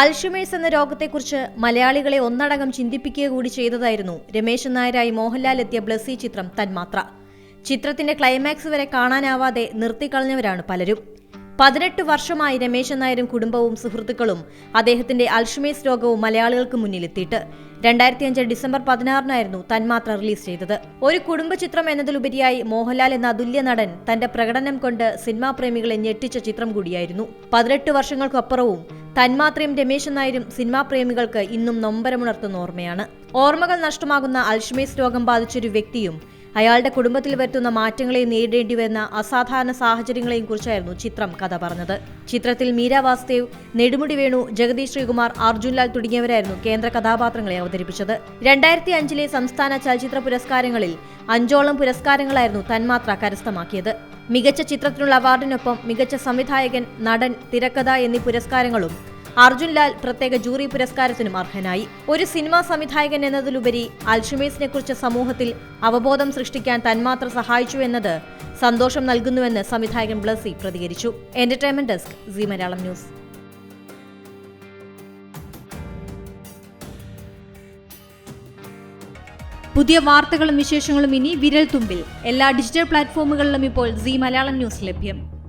Alzheimer's എന്ന രോഗത്തെക്കുറിച്ച് മലയാളികളെ ഒന്നടങ്കം ചിന്തിപ്പിക്കുക കൂടി ചെയ്തതായിരുന്നു രമേശൻ നായരായി മോഹൻലാൽ എത്തിയ ബ്ലസ്സി ചിത്രം തന്മാത്ര. ചിത്രത്തിന്റെ ക്ലൈമാക്സ് വരെ കാണാനാവാതെ നിർത്തിക്കളഞ്ഞവരാണ് പലരും. പതിനെട്ട് വർഷമായി രമേശൻ നായരും കുടുംബവും സുഹൃത്തുക്കളും അദ്ദേഹത്തിന്റെ അൽഷിമേഴ്സ് രോഗവും മലയാളികൾക്ക് മുന്നിലെത്തിയിട്ട് രണ്ടായിരത്തി അഞ്ച് ഡിസംബർ പതിനാറിനായിരുന്നു തന്മാത്ര റിലീസ് ചെയ്തത്. ഒരു കുടുംബ ചിത്രം എന്നതിലുപരിയായി മോഹൻലാൽ എന്ന അതുല്യ നടൻ തന്റെ പ്രകടനം കൊണ്ട് സിനിമാ പ്രേമികളെ ഞെട്ടിച്ച ചിത്രം കൂടിയായിരുന്നു. പതിനെട്ട് വർഷങ്ങൾക്കപ്പുറവും തന്മാത്രയും രമേശൻ നായരും സിനിമാ പ്രേമികൾക്ക് ഇന്നും നൊമ്പരമുണർത്തുന്ന ഓർമ്മയാണ്. ഓർമ്മകൾ നഷ്ടമാകുന്ന അൽഷ്മേസ് രോഗം ബാധിച്ചൊരു വ്യക്തിയും അയാളുടെ കുടുംബത്തിൽ വരുത്തുന്ന മാറ്റങ്ങളെയും നേരിടേണ്ടി വരുന്ന അസാധാരണ സാഹചര്യങ്ങളെയും കുറിച്ചായിരുന്നു ചിത്രം കഥ പറഞ്ഞത്. ചിത്രത്തിൽ മീര വാസുദേവ് നെടുമുടി വേണു ജഗദീഷ് ശ്രീകുമാർ അർജുൻലാൽ തുടങ്ങിയവരായിരുന്നു കേന്ദ്ര കഥാപാത്രങ്ങളെ അവതരിപ്പിച്ചത്. രണ്ടായിരത്തി അഞ്ചിലെ സംസ്ഥാന ചലച്ചിത്ര പുരസ്കാരങ്ങളിൽ അഞ്ചോളം പുരസ്കാരങ്ങളായിരുന്നു തന്മാത്ര കരസ്ഥമാക്കിയത്. മികച്ച ചിത്രത്തിനുള്ള അവാർഡിനൊപ്പം മികച്ച സംവിധായകൻ നടൻ തിരക്കഥ എന്നീ പുരസ്കാരങ്ങളും അർജുൻ ലാൽ പ്രത്യേക ജൂറി പുരസ്കാരത്തിനും അർഹനായി. ഒരു സിനിമാ സംവിധായകൻ എന്നതിലുപരി അൽഷിമേഴ്സിനെ കുറിച്ച് സമൂഹത്തിൽ അവബോധം സൃഷ്ടിക്കാൻ തന്മാത്ര സഹായിച്ചു എന്നത് സന്തോഷം നൽകുന്നുവെന്ന് സംവിധായകൻ ബ്ലസി പ്രതികരിച്ചു. Entertainment desk Zee Malayalam news. പുതിയ വാർത്തകളും വിശേഷങ്ങളും ഇനി വിരൽ തുമ്പിൽ. എല്ലാ ഡിജിറ്റൽ പ്ലാറ്റ്ഫോമുകളിലും ഇപ്പോൾ സി മലയാളം ന്യൂസ് ലഭ്യം.